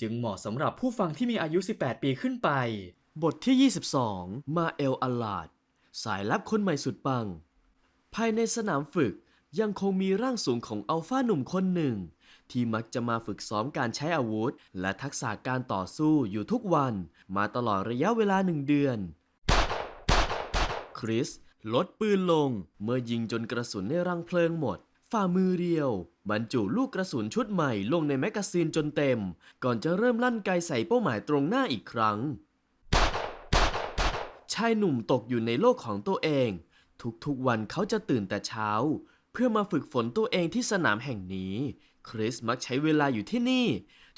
จึงเหมาะสำหรับผู้ฟังที่มีอายุ 18 ปีขึ้นไป บทที่ 22 มาเอลอัลลาด สายลับคนใหม่สุดปัง ภายในสนามฝึกยังคงมีร่างสูงของอัลฟาหนุ่มคนหนึ่ง ที่มักจะมาฝึกซ้อมการใช้อาวุธ และทักษะการต่อสู้อยู่ทุกวัน มาตลอดระยะเวลาหนึ่งเดือน คริสลดปืนลงเมื่อยิงจนกระสุนในรังเพลิงหมด ฝ่ามือเรียว บรรจุลูกกระสุนชุดใหม่ลงในแมกกาซีนจนเต็ม ก่อนจะเริ่มลั่นไกใส่เป้าหมายตรงหน้าอีกครั้ง ชายหนุ่มตกอยู่ในโลกของตัวเอง ทุกๆวันเขาจะตื่นแต่เช้า เพื่อมาฝึกฝนตัวเองที่สนามแห่งนี้ คริสมักใช้เวลาอยู่ที่นี่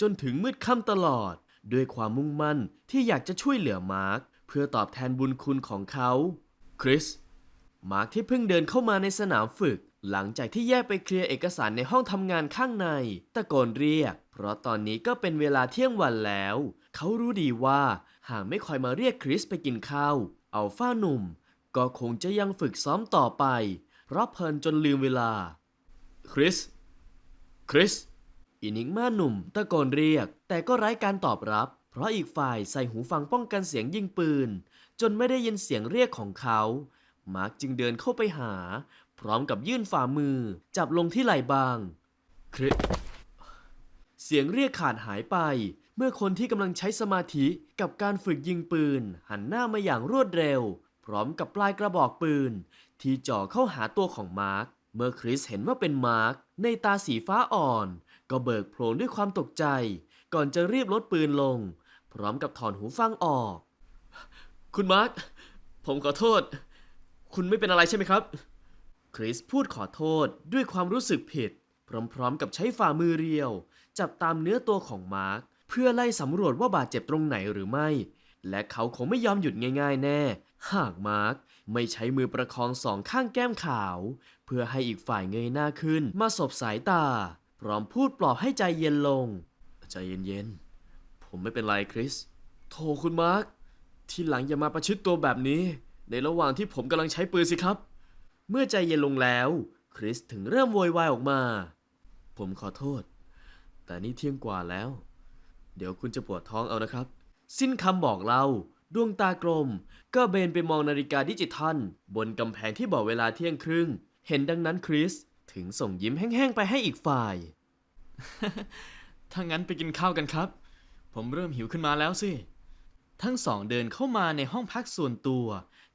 จนถึงมืดค่ำตลอด ด้วยความมุ่งมั่นที่อยากจะช่วยเหลือมาร์คเพื่อตอบแทนบุญคุณของเขา คริส มาร์คที่เพิ่งเดินเข้ามาในสนามฝึก หลังจากที่แยกไปเคลียร์เอกสารในห้องทำงานข้างใน ตะโกนเรียก เพราะตอนนี้ก็เป็นเวลาเที่ยงวันแล้ว เขารู้ดีว่า หากไม่คอยมาเรียกคริสไปกินข้าวอัลฟาหนุ่ม ก็คงจะยังฝึกซ้อมต่อไป เพราะเพลินจนลืมเวลา คริส คริส อินิกมาหนุ่ม ตะโกนเรียก แต่ก็ไร้การตอบรับ เพราะอีกฝ่ายใส่หูฟังป้องกันเสียงยิงปืน จนไม่ได้ยินเสียงเรียกของเขา มาร์กจึงเดินเข้าไปหา พร้อมกับยื่นฝ่ามือจับลงที่ไหล่บางคริสเสียงเรียกขาดหายไป เมื่อคนที่กำลังใช้สมาธิกับการฝึกยิงปืน หันหน้ามาอย่างรวดเร็ว พร้อมกับปลายกระบอกปืน ที่จ่อเข้าหาตัวของมาร์คเมื่อคริสเห็นว่าเป็นมาร์คในตาสีฟ้าอ่อน ก็เบิกโพลงด้วยความตกใจ ก่อนจะรีบลดปืนลง พร้อมกับถอนหูฟังออก คุณมาร์คผมขอโทษ คุณไม่เป็นอะไรใช่ไหมครับ คริสพูดขอโทษด้วยความรู้สึกผิด พร้อมๆกับใช้ฝ่ามือเรียว จับตามเนื้อตัวของมาร์คเพื่อไล่สำรวจว่าบาดเจ็บตรงไหนหรือไม่ และเขาคงไม่ยอมหยุดง่ายๆแน่ หากมาร์คไม่ใช้มือประคองสองข้างแก้มขาว เพื่อให้อีกฝ่ายเงยหน้าขึ้นมาสบสายตา พร้อมพูดปลอบให้ใจเย็นลง ใจเย็นๆ ผมไม่เป็นไรคริส โทรคุณมาร์ค ที่หลังอย่ามาประชิดตัวแบบนี้ ในระหว่างที่ผมกำลังใช้ปืนสิครับ เมื่อใจเย็นลงแล้ว คริสถึงเริ่มโวยวายออกมา ผมขอโทษ แต่นี่เที่ยงกว่าแล้ว เดี๋ยวคุณจะปวดท้องเอานะครับ สิ้นคำบอกเล่าดวงตากลม ก็เบนไปมองนาฬิกาดิจิทัล บนกำแพงที่บอกเวลาเที่ยงครึ่ง เห็นดังนั้นคริสถึงส่งยิ้มแห้งๆไปให้อีกฝ่าย ถ้างั้นไปกินข้าวกันครับ ผมเริ่มหิวขึ้นมาแล้วสิ ทั้งสองเดินเข้ามาในห้องพักส่วนตัว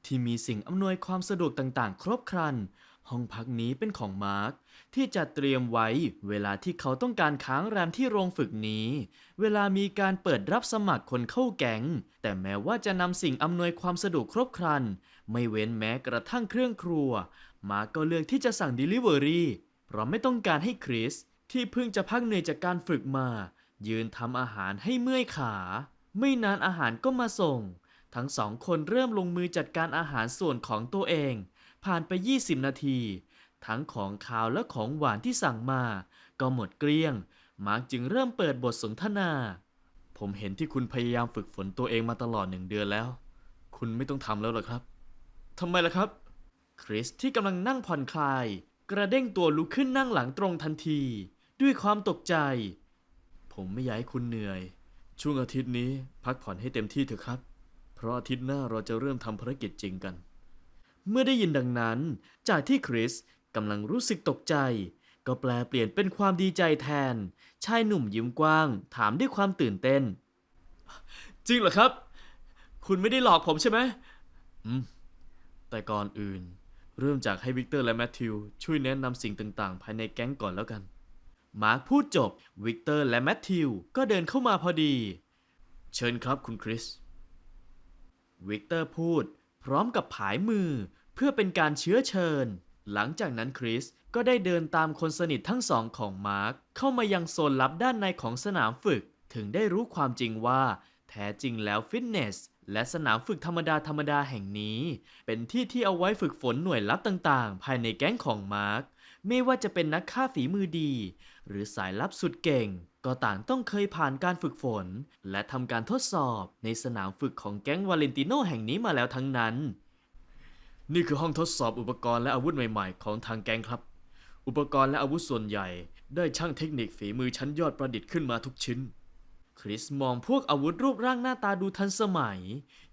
ที่มีสิ่งอำนวยความสะดวกต่างๆ ครบครัน ห้องพักนี้เป็นของมาร์คที่จัดเตรียมไว้เวลาที่เขาต้องการค้างแรมที่โรงฝึกนี้ เวลามีการเปิดรับสมัครคนเข้าแก๊ง แต่แม้ว่าจะนำสิ่งอำนวยความสะดวกครบครัน ไม่เว้นแม้กระทั่งเครื่องครัว มาร์คก็เลือกที่จะสั่ง Delivery เพราะไม่ต้องการให้คริสที่เพิ่งจะพักเหนื่อยจากการฝึกมา ยืนทำอาหารให้เมื่อยขา ไม่นานอาหารก็มาส่ง ทั้งสองคนเริ่มลงมือจัดการอาหารส่วนของตัวเอง ผ่านไป 20 นาที ทั้งของคาวและของหวานที่สั่งมา ก็หมดเกลี้ยง มาร์กจึงเริ่มเปิดบทสนทนา ผมเห็นที่คุณพยายามฝึกฝนตัวเองมาตลอดหนึ่งเดือนแล้ว คุณไม่ต้องทำแล้วหรอครับทำไมล่ะครับ คริสที่กำลังนั่งผ่อนคลาย กระเด้งตัวลุกขึ้นนั่งหลังตรงทันที ด้วยความตกใจ ผมไม่อยากให้คุณเหนื่อย ช่วงอาทิตย์นี้พักผ่อนให้เต็มที่เถอะครับ เพราะอาทิตย์หน้าเราจะเริ่มทำภารกิจจริงกัน เมื่อได้ยินดังนั้น จากที่คริสกำลังรู้สึกตกใจ ก็แปลเปลี่ยนเป็นความดีใจแทน ชายหนุ่มยิ้มกว้าง ถามด้วยความตื่นเต้น จริงเหรอครับ คุณไม่ได้หลอกผมใช่ไหมอืม แต่ก่อนอื่น เริ่มจากให้วิกเตอร์และแมทธิวช่วยแนะนำสิ่งต่างๆ ภายในแก๊งก่อนแล้วกัน มาร์คพูดจบ วิกเตอร์และแมทธิวก็เดินเข้ามาพอดี เชิญครับคุณคริส วิกเตอร์พูด พร้อมกับผายมือเพื่อเป็นการเชื้อเชิญ หลังจากนั้นคริสก็ได้เดินตามคนสนิททั้งสองของมาร์คเข้ามายังโซนลับด้านในของสนามฝึก ถึงได้รู้ความจริงว่า แท้จริงแล้วฟิตเนสและสนามฝึกธรรมดาธรรมดาแห่งนี้ เป็นที่ที่เอาไว้ฝึกฝนหน่วยลับต่างๆ ภายในแก๊งของมาร์ค ไม่ว่าจะเป็นนักฆ่าฝีมือดี หรือสายลับสุดเก่ง ก็ต่างต้องเคยผ่านการฝึกฝน และทำการทดสอบในสนามฝึกของแก๊งวาเลนติโนแห่งนี้มาแล้วทั้งนั้น นี่คือห้องทดสอบอุปกรณ์และอาวุธใหม่ๆ ของทางแก๊งครับ อุปกรณ์และอาวุธส่วนใหญ่ ได้ช่างเทคนิคฝีมือชั้นยอดประดิษฐ์ขึ้นมาทุกชิ้นคริสมองพวกอาวุธรูปร่างหน้าตาดูทันสมัย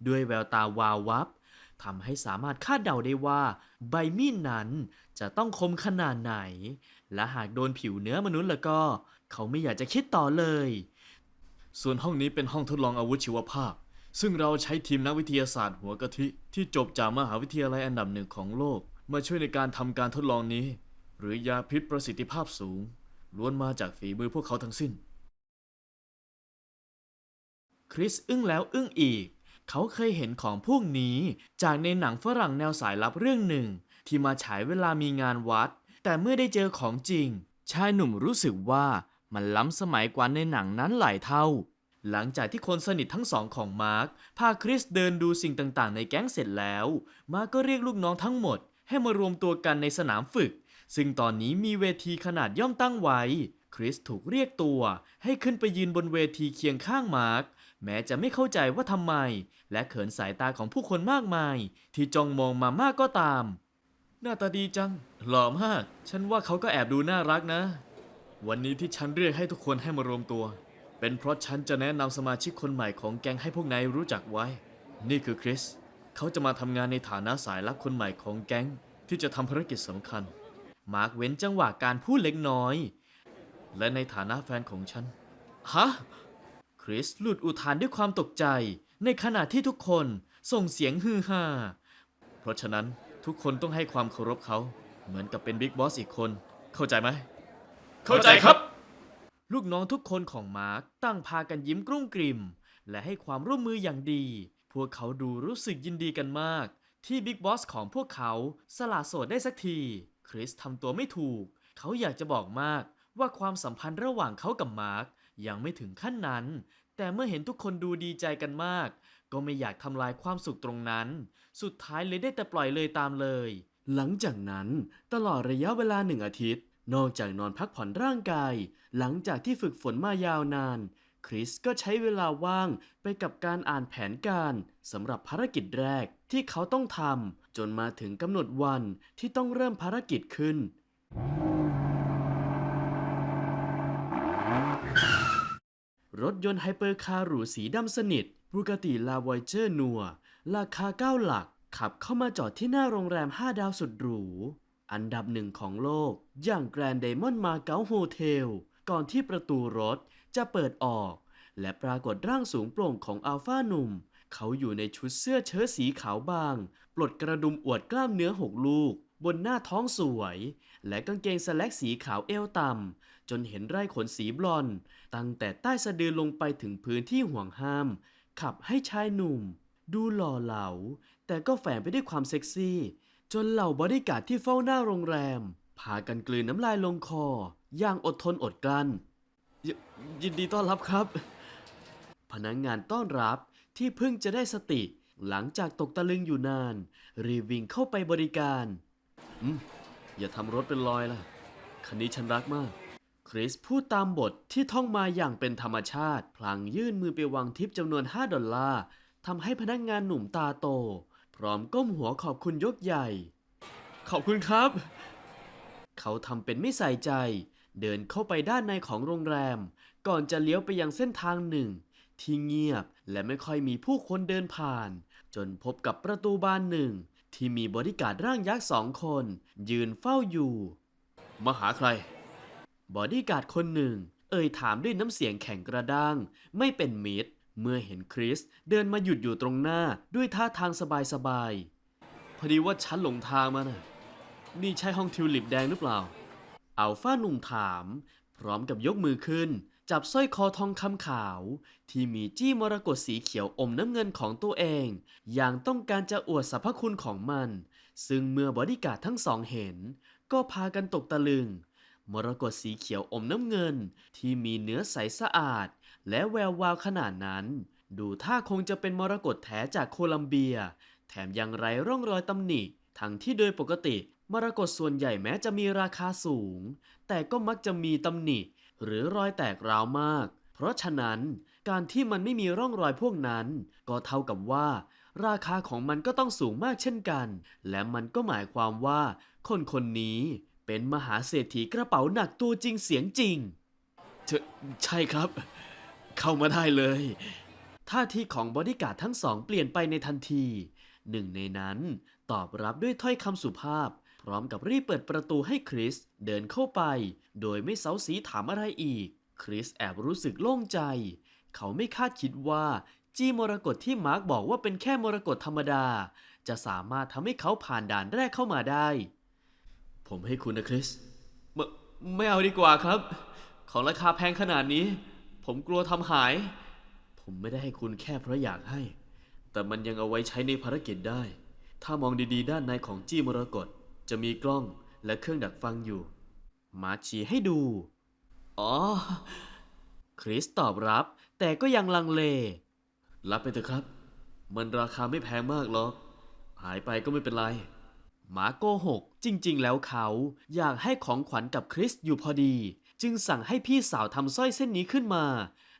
ด้วยแววตาวาววับทำให้สามารถคาดเดาได้ว่า ใบมีดนั้นจะต้องคมขนาดไหน และหากโดนผิวเนื้อมนุษย์แล้วก็ เขาไม่อยากจะคิดต่อเลย ส่วนห้องนี้เป็นห้องทดลองอาวุธชีวภาพ ซึ่งเราใช้ทีมนักวิทยาศาสตร์หัวกะทิที่จบจากมหาวิทยาลัยอันดับหนึ่งของโลก มาช่วยในการทำการทดลองนี้ หรือยาพิษประสิทธิภาพสูง ล้วนมาจากฝีมือพวกเขาทั้งสิ้น คริสอึ้งแล้วอึ้งอีก เขาเคยเห็นของพวกนี้จากในหนังฝรั่งแนวสายลับเรื่องหนึ่ง ที่มาฉายเวลามีงานวัด แต่เมื่อได้เจอของจริง ชายหนุ่มรู้สึกว่ามันล้ำสมัยกว่าในหนังนั้นหลายเท่า หลังจากที่คนสนิททั้งสองของมาร์คพาคริสเดินดูสิ่งต่างๆ ในแก๊งเสร็จแล้ว มาร์คก็เรียกลูกน้องทั้งหมด ให้มารวมตัวกันในสนามฝึก ซึ่งตอนนี้มีเวทีขนาดย่อมตั้งไว้ คริสถูกเรียกตัว ให้ขึ้นไปยืนบนเวทีเคียงข้างมาร์คแม้จะไม่เข้าใจว่าทำไม และเขินสายตาของผู้คนมากมาย ที่จ้องมองมามากก็ตาม หน้าตาดีจัง หล่อมาก ฉันว่าเขาก็แอบดูน่ารักนะ วันนี้ที่ฉันเรียกให้ทุกคนให้มารวมตัว เป็นเพราะฉันจะแนะนำสมาชิกคนใหม่ของแก๊งให้พวกนายรู้จักไว้ นี่คือคริส เขาจะมาทำงานในฐานะสายลับคนใหม่ของแก๊งที่จะทำภารกิจสำคัญ มาร์กเว้นจังหวะการพูดเล็กน้อย และในฐานะแฟนของฉัน ฮะ คริสหลุดอุทานด้วยความตกใจ ในขณะที่ทุกคนส่งเสียงฮือฮา เพราะฉะนั้น ทุกคนต้องให้ความเคารพเขาเหมือนกับเป็นบิ๊กบอสอีกคน เข้าใจไหม เข้าใจครับ ลูกน้องทุกคนของมาร์คตั้งพากันยิ้มกรุ้งกริมและให้ความร่วมมืออย่างดี พวกเขาดูรู้สึกยินดีกันมาก ที่บิ๊กบอสของพวกเขาสละโสดได้สักที คริสทำตัวไม่ถูก เขาอยากจะบอกมากว่าความสัมพันธ์ระหว่างเขากับมาร์คยังไม่ถึงขั้นนั้น แต่เมื่อเห็นทุกคนดูดีใจกันมาก ก็ไม่อยากทำลายความสุขตรงนั้น สุดท้ายเลยได้แต่ปล่อยเลยตามเลย หลังจากนั้นตลอดระยะเวลาหนึ่งอาทิตย์ นอกจากนอนพักผ่อนร่างกาย หลังจากที่ฝึกฝนมายาวนาน คริสก็ใช้เวลาว่างไปกับการอ่านแผนการสำหรับภารกิจแรกที่เขาต้องทำจนมาถึงกำหนดวันที่ต้องเริ่มภารกิจขึ้นรถยนต์ไฮเปอร์คาร์หรูสีดำสนิทบูกติลาวอยเจอร์นัวราคา9หลักขับเข้ามาจอดที่หน้าโรงแรม 5 ดาวสุดหรู อันดับหนึ่งของโลก อย่างแกรนด์ไดมอนด์มาเก๊าโฮเทล ก่อนที่ประตูรถจะเปิดออก และปรากฏร่างสูงโปร่งของอัลฟาหนุ่ม เขาอยู่ในชุดเสื้อเชิ้ตสีขาวบาง ปลดกระดุมอวดกล้ามเนื้อหกลูก บนหน้าท้องสวย และกางเกงสแล็กสีขาวเอวต่ำจนเห็นไร่ขนสีบลอน ตั้งแต่ใต้สะดือลงไปถึงพื้นที่ห่วงห้าม ขับให้ชายหนุ่ม ดูหล่อเหลา แต่ก็แฝงไปด้วยความเซ็กซี่ จนเหล่าบริการดที่เฝ้าหน้าโรงแรม พากันกลืนน้ำลายลงคอ อย่างอดทนอดกลั้นยยินดีต้อนรับครับ พนักงงานต้อนรับที่เพิ่งจะได้สติ หลังจากตกตะลึงอยู่นาน รีวิ่งเข้าไปบริการ อืม อย่าทำรถเป็นรอยล่ะ คันนี้ฉันรักมาก คริสพูดตามบทที่ท่องมาอย่างเป็นธรรมชาติ พลางยื่นมือไปวางทิปจำนวน 5 ดอลลาร์ทำให้พนักงานหนุ่มตาโต พร้อมก้มหัวขอบคุณยกใหญ่ ขอบคุณครับ เขาทำเป็นไม่ใส่ใจ เดินเข้าไปด้านในของโรงแรม ก่อนจะเลี้ยวไปยังเส้นทางหนึ่ง ที่เงียบและไม่ค่อยมีผู้คนเดินผ่าน จนพบกับประตูบานหนึ่ง ที่มีบริการร่างยักษ์สองคน ยืนเฝ้าอยู่ มาหาใคร บอดี้การ์ดคนหนึ่ง เอ่ยถามด้วยน้ำเสียงแข็งกระด้าง ไม่เป็นมิตร เมื่อเห็นคริสเดินมาหยุดอยู่ตรงหน้าด้วยท่าทางสบายๆพอดีว่าฉันหลงทางมาน่ะนี่ใช่ห้องทิวลิปแดงหรือเปล่า อัลฟาหนุ่มถาม พร้อมกับยกมือขึ้น จับสร้อยคอทองคำขาว ที่มีจี้มรกตสีเขียวอมน้ำเงินของตัวเอง อย่างต้องการจะอวดสรรพคุณของมัน ซึ่งเมื่อบอดี้การ์ดทั้งสองเห็น ก็พากันตกตะลึง มรกตสีเขียวอมน้ำเงินที่มีเนื้อใสสะอาด และแวววาวขนาดนั้น ดูท่าคงจะเป็นมรกตแท้จากโคลัมเบีย แถมยังไร้ร่องรอยตำหนิ ทั้งที่โดยปกติมรกตส่วนใหญ่แม้จะมีราคาสูง แต่ก็มักจะมีตำหนิ หรือรอยแตกร้าวมาก เพราะฉะนั้นการที่มันไม่มีร่องรอยพวกนั้น ก็เท่ากับว่า ราคาของมันก็ต้องสูงมากเช่นกัน และมันก็หมายความว่า คนคนนี้ เป็นมหาเศรษฐีกระเป๋าหนักตัวจริงเสียงจริงเชใช่ครับ เข้ามาได้เลย ท่าทีของบอดี้การ์ดทั้งสองเปลี่ยนไปในทันที หนึ่งในนั้นตอบรับด้วยถ้อยคำสุภาพ พร้อมกับรีบเปิดประตูให้คริสเดินเข้าไป โดยไม่เซาซีถามอะไรอีก คริสแอบรู้สึกโล่งใจ เขาไม่คาดคิดว่า จี้มรกตที่มาร์กบอกว่าเป็นแค่มรกตธรรมดา จะสามารถทำให้เขาผ่านด่านแรกเข้ามาได้ ผมให้คุณนะคริสไมไม่เอาดีกว่าครับ ของราคาแพงขนาดนี้ ผมกลัวทำหาย ผมไม่ได้ให้คุณแค่เพราะอยากให้ แต่มันยังเอาไว้ใช้ในภารกิจได้ ถ้ามองดีๆ ด้านในของจี้มรกตจะมีกล้องและเครื่องดักฟังอยู่ มาชี้ให้ดู อ๋อ คริสตอบรับ แต่ก็ยังลังเล รับไปเถอะครับ มันราคาไม่แพงมากหรอก หายไปก็ไม่เป็นไร หมาโกหก จริง ๆ แล้วเขาอยากให้ของขวัญกับคริสอยู่พอดี จึงสั่งให้พี่สาวทำสร้อยเส้นนี้ขึ้นมา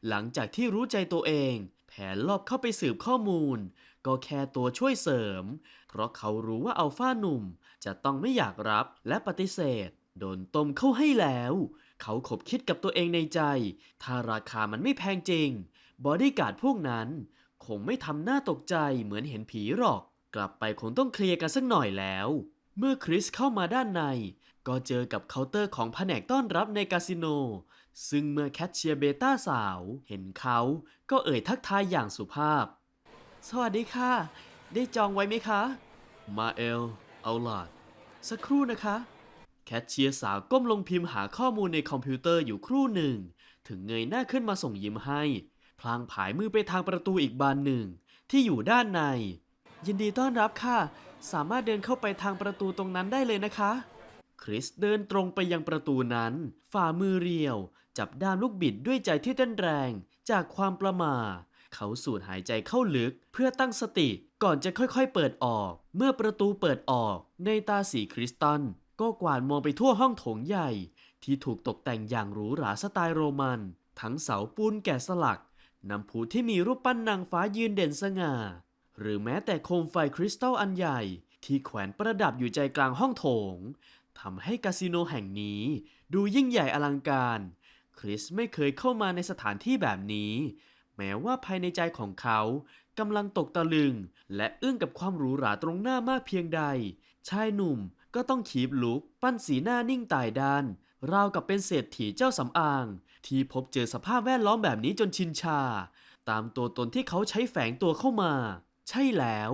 หลังจากที่รู้ใจตัวเอง แผนลอบเข้าไปสืบข้อมูล ก็แค่ตัวช่วยเสริม เพราะเขารู้ว่าอัลฟาหนุ่มจะต้องไม่อยากรับและปฏิเสธ โดนต้มเข้าให้แล้ว เขาขบคิดกับตัวเองในใจ ถ้าราคามันไม่แพงจริง บอดี้การ์ดพวกนั้น คงไม่ทำหน้าตกใจเหมือนเห็นผีหรอก กลับไปคงต้องเคลียร์กันสักหน่อยแล้ว เมื่อคริสเข้ามาด้านใน ก็เจอกับเคาน์เตอร์ของแผนกต้อนรับในคาสิโน ซึ่งเมื่อแคทเชียร์เบต้าสาว เห็นเขาก็เอ่ยทักทายอย่างสุภาพ สวัสดีค่ะ ได้จองไว้ไหมคะ มาเอล เอาลาดสักครู่นะคะ แคทเชียร์สาวก้มลงพิมพ์หาข้อมูลในคอมพิวเตอร์อยู่ครู่หนึ่ง ถึงเงยหน้าขึ้นมาส่งยิ้มให้ พลางผายมือไปทางประตูอีกบานหนึ่ง ที่อยู่ด้านใน ยินดีต้อนรับค่ะ สามารถเดินเข้าไปทางประตูตรงนั้นได้เลยนะคะ คริสเดินตรงไปยังประตูนั้น ฝ่ามือเรียว จับด้ามลูกบิดด้วยใจที่เต้นแรงจากความประมา เขาสูดหายใจเข้าลึกเพื่อตั้งสติก่อนจะค่อยๆเปิดออก เมื่อประตูเปิดออก ในตาสีคริสตัลก็กวาดมองไปทั่วห้องโถงใหญ่ ที่ถูกตกแต่งอย่างหรูหราสไตล์โรมัน ทั้งเสาปูนแกะสลักน้ำพุที่มีรูปปั้นนางฟ้ายืนเด่นสง่า หรือแม้แต่โคมไฟคริสตัลอันใหญ่ที่แขวนประดับอยู่ใจกลางห้องโถงทำให้คาสิโนแห่งนี้ดูยิ่งใหญ่อลังการ คริสไม่เคยเข้ามาในสถานที่แบบนี้ แม้ว่าภายในใจของเขากำลังตกตะลึง และอึ้งกับความหรูหราตรงหน้ามากเพียงใด ชายหนุ่มก็ต้องขีบลุกปั้นสีหน้านิ่งตายด้าน ราวกับเป็นเศรษฐีเจ้าสำอาง ที่พบเจอสภาพแวดล้อมแบบนี้จนชินชา ตามตัวตนที่เขาใช้แฝงตัวเข้ามา ใช่แล้ว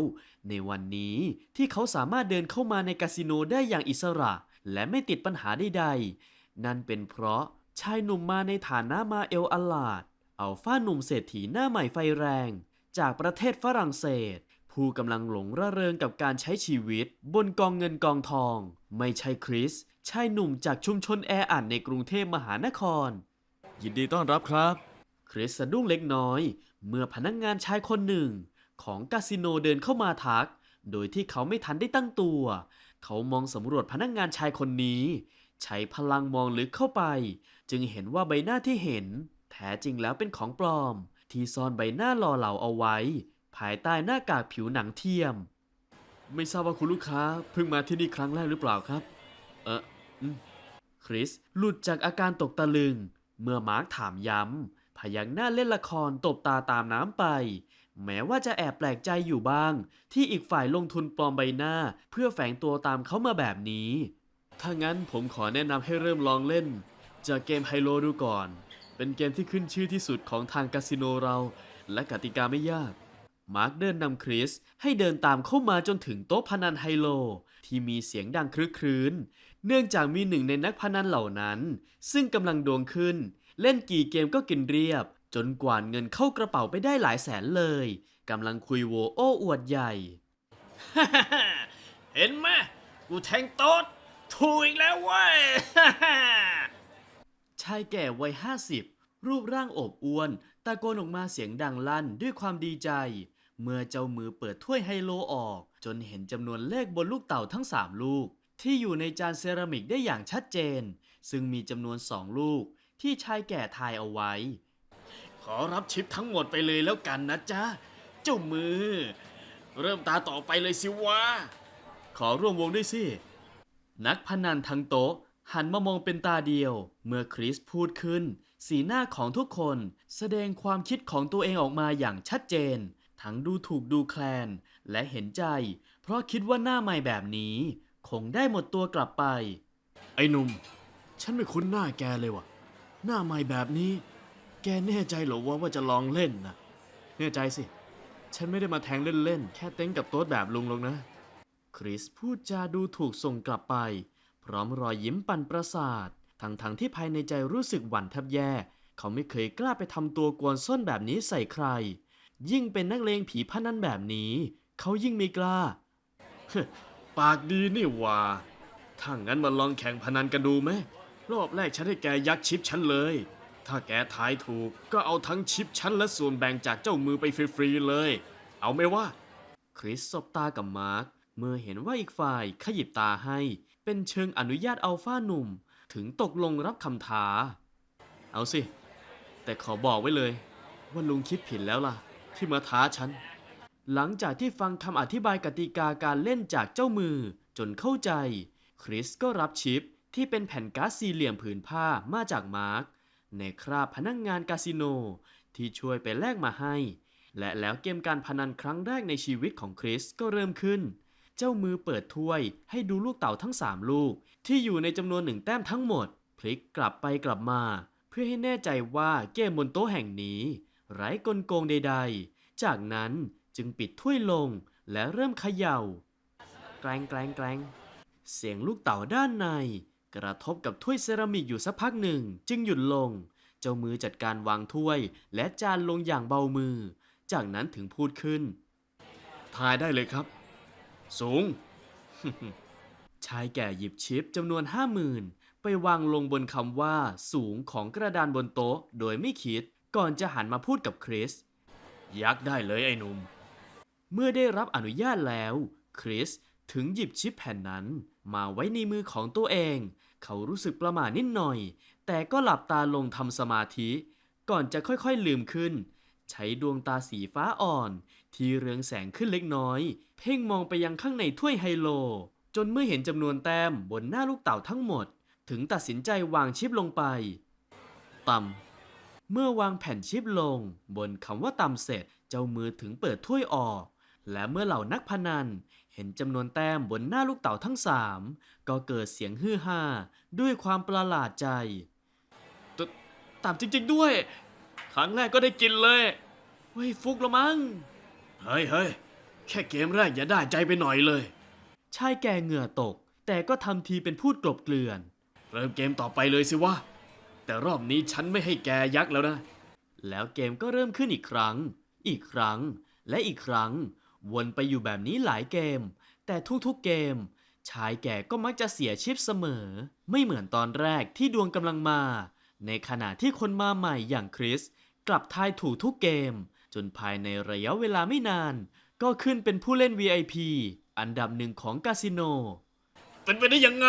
ในวันนี้ที่เขาสามารถเดินเข้ามาในคาสิโนได้อย่างอิสระ และไม่ติดปัญหาใดๆ นั่นเป็นเพราะชายหนุ่มมาในฐานะมาเอลอลลาดอัลฟาหนุ่มเศรษฐีหน้าใหม่ไฟแรง จากประเทศฝรั่งเศส ผู้กำลังหลงระเริงกับการใช้ชีวิต บนกองเงินกองทอง ไม่ใช่คริส ชายหนุ่มจากชุมชนแออัดในกรุงเทพมหานคร ยินดีต้อนรับครับ คริสสะดุ้งเล็กน้อย เมื่อพนักงงานชายคนหนึ่ง ของคาสิโนเดินเข้ามาทัก โดยที่เขาไม่ทันได้ตั้งตัว เขามองสำรวจพนักงงานชายคนนี้ ใช้พลังมองลึกเข้าไป จึงเห็นว่าใบหน้าที่เห็น แท้จริงแล้วเป็นของปลอม ที่ซ่อนใบหน้าหล่อเหลาเอาไว้ ภายใต้หน้ากากผิวหนังเทียม ไม่ทราบว่าคุณลูกค้าเพิ่งมาที่นี่ครั้งแรกหรือเปล่าครับ เอออคริสหลุดจากอาการตกตะลึง เมื่อมาร์คถามย้ำพยักหน้าเล่นละครตบตาตามน้ำไป แม้ว่าจะแอบแปลกใจอยู่บ้าง ที่อีกฝ่ายลงทุนปลอมใบหน้า เพื่อแฝงตัวตามเขามาแบบนี้ ถ้างั้นผมขอแนะนำให้เริ่มลองเล่น จากเกมไฮโลดูก่อน เป็นเกมที่ขึ้นชื่อที่สุดของทางคาสิโนเรา และกติกาไม่ยาก มาร์คเดินนำคริสให้เดินตามเข้ามาจนถึงโต๊ะพนันไฮโล ที่มีเสียงดังครึกครื้น เนื่องจากมีหนึ่งในนักพนันเหล่านั้น ซึ่งกำลังดวงขึ้น เล่นกี่เกมก็กินเรียบ จนกวาดเงินเข้ากระเป๋าไปได้หลายแสนเลยกำลังคุยโวโอ้อวดใหญ่ เห็นไหมกูแทงโต๊ดถูกอีกแล้วเว้ย ชายแก่วัยห้าสิบรูปร่างอบอ้วน ตะโกนออกมาเสียงดังลั่นด้วยความดีใจ เมื่อเจ้ามือเปิดถ้วยไฮโลออก จนเห็นจำนวนเลขบนลูกเต่าทั้ง3ลูก ที่อยู่ในจานเซรามิกได้อย่างชัดเจน ซึ่งมีจำนวน2ลูกที่ชายแก่ทายเอาไว้ ขอรับชิปทั้งหมดไปเลยแล้วกันนะจ๊ะเจ้ามือ เริ่มตาต่อไปเลยสิวะ ขอร่วมวงด้วยสิ นักพนันทั้งโต๊ะ หันมามองเป็นตาเดียว เมื่อคริสพูดขึ้น สีหน้าของทุกคนแสดงความคิดของตัวเองออกมาอย่างชัดเจน ทั้งดูถูกดูแคลน และเห็นใจ เพราะคิดว่าหน้าใหม่แบบนี้ คงได้หมดตัวกลับไป ไอ้หนุ่ม ฉันไม่คุ้นหน้าแกเลยว่ะ หน้าใหม่แบบนี้ แกแน่ใจเหรอว่าว่าจะลองเล่นนะแน่ใจสิ ฉันไม่ได้มาแทงเล่นๆ แค่เต้นกับโต๊ดแบบลุงหรอกนะ คริสพูดจาดูถูกส่งกลับไป พร้อมรอยยิ้มปั่นประสาท ทั้งๆที่ภายในใจรู้สึกหวั่นแทบแย่ เขาไม่เคยกล้าไปทำตัวกวนส้นแบบนี้ใส่ใคร ยิ่งเป็นนักเลงผีพนันแบบนี้ เขายิ่งไม่กล้า ปากดีนี่ว่าถ้างั้นมาลองแข่งพนันกันดูไหมรอบแรกฉันให้แกยักชิปฉันเลย ถ้าแกทายถูกก็เอาทั้งชิปฉันและส่วนแบ่งจากเจ้ามือไปฟรีๆเลย เอาไหมวะคริสสบตากับมาร์คเมื่อเห็นว่าอีกฝ่ายขยิบตาให้ เป็นเชิงอนุญาตอัลฟาหนุ่ม ถึงตกลงรับคำท้า เอาสิ แต่ขอบอกไว้เลย ว่าลุงคิดผิดแล้วล่ะ ที่มาท้าฉัน หลังจากที่ฟังคำอธิบายกติกาการเล่นจากเจ้ามือจนเข้าใจ คริสก็รับชิปที่เป็นแผ่นก๊าซสี่เหลี่ยมผืนผ้ามาจากมาร์ค ในคราบพนักงงานคาสิโนที่ช่วยไปแลกมาให้ และแล้วเกมการพนันครั้งแรกในชีวิตของคริสก็เริ่มขึ้น เจ้ามือเปิดถ้วยให้ดูลูกเต่าทั้ง 3 ลูก ที่อยู่ในจำนวนหนึ่งแต้มทั้งหมด พลิกกลับไปกลับมา เพื่อให้แน่ใจว่าเกมบนโต๊ะแห่งนี้ ไร้กลโกงใด ๆ จากนั้นจึงปิดถ้วยลงและเริ่มเขย่า แกลงแกลงแกลงเสียงลูกเต่าด้านใน กระทบกับถ้วยเซรามิกอยู่สักพักหนึ่ง จึงหยุดลง เจ้ามือจัดการวางถ้วย และจานลงอย่างเบามือ จากนั้นถึงพูดขึ้น ทายได้เลยครับ สูง ชายแก่หยิบชิปจำนวนห้าหมื่นไปวางลงบนคำว่า สูงของกระดานบนโต๊ะ โดยไม่คิดก่อนจะหันมาพูดกับคริส ยักได้เลยไอ้หนุ่ม เมื่อได้รับอนุญาตแล้ว คริส ถึงหยิบชิปแผ่นนั้น มาไว้ในมือของตัวเอง เขารู้สึกประหม่านิดหน่อย แต่ก็หลับตาลงทำสมาธิ ก่อนจะค่อยๆลืมขึ้น ใช้ดวงตาสีฟ้าอ่อน ที่เรืองแสงขึ้นเล็กน้อย เพ่งมองไปยังข้างในถ้วยไฮโล จนเมื่อเห็นจำนวนแต้มบนหน้าลูกเต่าทั้งหมด ถึงตัดสินใจวางชิปลงไปต่ำเมื่อวางแผ่นชิปลง บนคำว่าตำเสร็จเจ้ามือถึงเปิดถ้วยออก และเมื่อเหล่านักพนัน เห็นจำนวนแต้มบนหน้าลูกเต่าทั้งสามก็เกิดเสียงฮือฮาด้วยความประหลาดใจตามจริง ๆ ด้วย ครั้งแรกก็ได้กินเลยเฮ้ยฟุกละมั้งเฮ้ยเฮ้ยแค่เกมแรกอย่าได้ใจไปหน่อยเลย ชายแก่เหงื่อตก แต่ก็ทำทีเป็นพูดกลบเกลื่อน เริ่มเกมต่อไปเลยสิวะ แต่รอบนี้ฉันไม่ให้แกยักแล้วนะ แล้วเกมก็เริ่มขึ้นอีกครั้ง อีกครั้ง และอีกครั้ง วนไปอยู่แบบนี้หลายเกม แต่ทุกๆเกม ชายแก่ก็มักจะเสียชิปเสมอ ไม่เหมือนตอนแรกที่ดวงกำลังมา ในขณะที่คนมาใหม่อย่างคริส กลับทายถูกทุกเกม จนภายในระยะเวลาไม่นาน ก็ขึ้นเป็นผู้เล่น VIP อันดับหนึ่งของคาสิโน เป็นไปได้ยังไง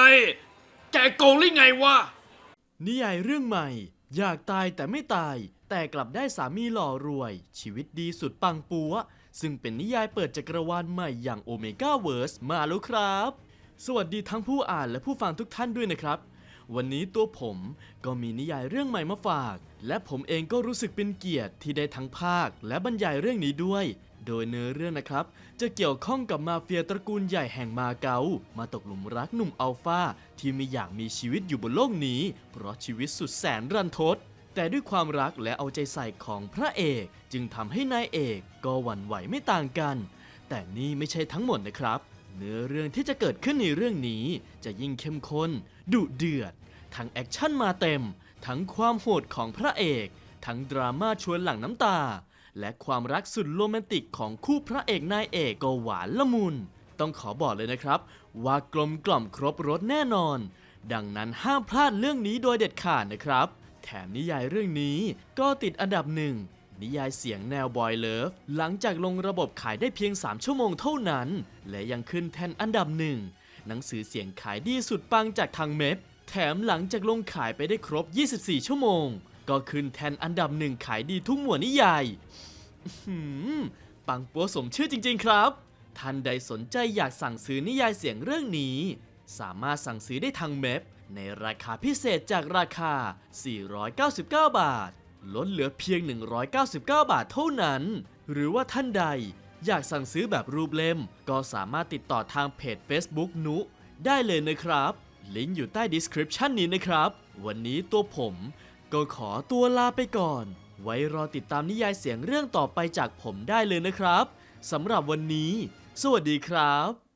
แกโกงหรือไงวะ นิยายเรื่องใหม่ อยากตายแต่ไม่ตาย แต่กลับได้สามีหล่อรวย ชีวิตดีสุดปังปัว ซึ่งเป็นนิยายเปิดจักรวาลใหม่อย่างโอเมก้าเวิร์สมาแล้วครับ สวัสดีทั้งผู้อ่านและผู้ฟังทุกท่านด้วยนะครับ วันนี้ตัวผมก็มีนิยายเรื่องใหม่มาฝาก และผมเองก็รู้สึกเป็นเกียรติที่ได้ทั้งภาคและบรรยายเรื่องนี้ด้วย โดยเนื้อเรื่องนะครับ จะเกี่ยวข้องกับมาเฟียตระกูลใหญ่แห่งมาเกามาตกหลุมรักหนุ่มอัลฟาที่ไม่อยากมีชีวิตอยู่บนโลกนี้ เพราะชีวิตสุดแสนรันทด แต่ด้วยความรักและเอาใจใส่ของพระเอกจึงทำให้นายเอกก็หวั่นไหวไม่ต่างกัน แต่นี่ไม่ใช่ทั้งหมดนะครับ เนื้อเรื่องที่จะเกิดขึ้นในเรื่องนี้จะยิ่งเข้มข้นดุเดือด ทั้งแอคชั่นมาเต็ม ทั้งความโหดของพระเอก ทั้งดราม่าชวนหลั่งน้ำตา และความรักสุดโรแมนติกของคู่พระเอกนายเอกก็หวานละมุน ต้องขอบอกเลยนะครับ ว่ากลมกล่อมครบรสแน่นอน ดังนั้นห้ามพลาดเรื่องนี้โดยเด็ดขาดนะครับ แถมนิยายเรื่องนี้ก็ติดอันดับหนึ่งนิยายเสียงแนวบอยเลิฟหลังจากลงระบบขายได้เพียง 3 ชั่วโมงเท่านั้น และยังขึ้นแทนอันดับหนึ่งหนังสือเสียงขายดีสุดปังจากทางเม็บแถมหลังจากลงขายไปได้ครบ 24 ชั่วโมง ก็ขึ้นแทนอันดับหนึ่งขายดีทุกหมวดนิยายหืมปังปัวสมชื่อจริง ๆ ครับ ท่านใดสนใจอยากสั่งซื้อนิยายเสียงเรื่องนี้ สามารถสั่งซื้อได้ทางเม็บ ในราคาพิเศษจากราคา 499 บาท ลดเหลือเพียง 199 บาทเท่านั้น หรือว่าท่านใดอยากสั่งซื้อแบบรูปเล่ม ก็สามารถติดต่อทางเพจ Facebook นุ ได้เลยนะครับ ลิงก์อยู่ใต้ description นี้นะครับ วันนี้ตัวผม ก็ขอตัวลาไปก่อน ไว้รอติดตามนิยายเสียงเรื่องต่อไปจากผมได้เลยนะครับสำหรับวันนี้ สวัสดีครับ